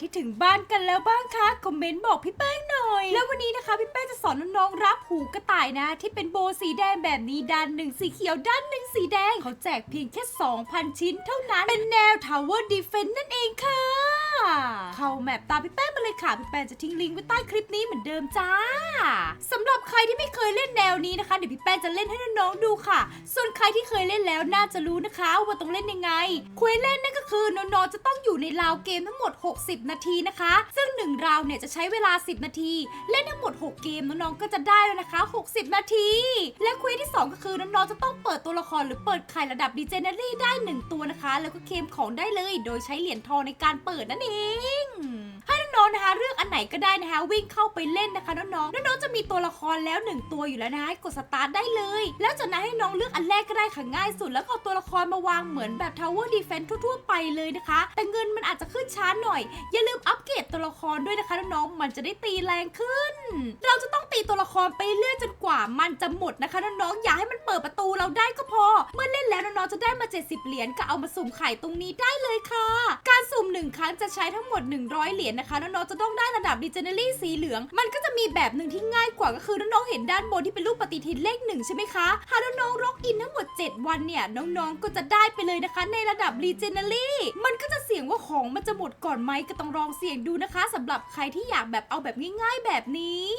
ที่ถึงบ้านกันแล้วบ้างคะคอมเมนต์บอกพี่แป้งหน่อย แล้ววันนี้นะคะพี่แป้งจะสอนน้องๆรับหูกระต่ายนะ ที่เป็นโบสีแดงแบบนี้ด้านหนึ่งสีเขียวด้านหนึ่งสีแดงเขาแจกเพียงแค่ 2,000 ชิ้นเท่านั้นเป็นแนว Tower Defense นั่นเองค่ะ เข้าแมปตามพี่แป้งมาเลยค่ะพี่แป้งจะทิ้งลิงก์ไว้ใต้คลิปนี้เหมือนเดิมจ้าสำหรับใครที่ เคยเล่นแนวนี้นะคะ เดี๋ยวพี่แป้งจะเล่นให้น้องๆดูค่ะ ส่วนใครที่เคยเล่นแล้วน่าจะรู้นะคะ ว่าต้องเล่นยังไงคุยเล่นนั่นก็คือน้องๆจะต้องอยู่ในราวเกมทั้งหมด 60 นาทีนะคะ ซึ่ง1ราวเนี่ยจะใช้เวลา 10 นาที เล่นทั้งหมด 6 เกมน้องๆก็จะได้แล้วนะคะ 60 นาที และคุยที่ 2 ก็คือน้องๆจะต้องเปิดตัวละครหรือเปิดไข่ระดับดีเจเนอรี่ได้ 1 ตัวนะคะ แล้วก็เคมของได้เลย โดยใช้เหรียญทองในการเปิดนั่นเองให้ น้องๆนะคะ เรื่องอันไหนก็ได้นะคะ วิ่งเข้าไปเล่นนะคะน้องๆน้องๆจะมีตัวละครแล้วหนึ่งตัวอยู่แล้วนะคะกดสตาร์ทได้เลย แล้วจากนั้นให้น้องเลือกอันแรกก็ได้ค่ะง่ายสุด แล้วก็เอาตัวละครมาวางเหมือนแบบ Tower Defense ทั่วๆไปเลยนะคะ แต่เงินมันอาจจะขึ้นช้าหน่อย อย่าลืมอัปเกรดตัวละครด้วยนะคะน้องๆมันจะได้ตีแรงขึ้น เราจะต้องตีตัวละครไปเรื่อยจนกว่ามันจะหมดนะคะน้องๆ อย่าให้มันเปิดประตูเราได้ก็พอ เมื่อเล่นแล้วน้องๆ จะได้มา 70 เหรียญก็เอามาสุ่มไข่ตรงนี้ได้เลยค่ะ การสุ่มหนึ่งครั้งจะใช้ทั้งหมด 100 เหรียญนะคะน้องๆ จะต้องได้ระดับดิเจเนอรี่สีเหลือง มันก็จะมีแบบหนึ่งที่ง่ายกว่าก็คือน้องๆ เห็นด้านบนที่เป็นรูปปฏิทินเลขหนึ่งใช่ไหมคะ หากน้องๆล็อกอินทั้ง 7 วันเนี่ย น้องๆก็จะได้ไปเลยนะคะ ในระดับรีเจนเนอรี่มันก็จะเสี่ยงว่าของมันจะหมดก่อนไหมก็ต้องลองเสี่ยงดูนะคะสำหรับใครที่อยากแบบเอาแบบง่าย ๆ แบบนี้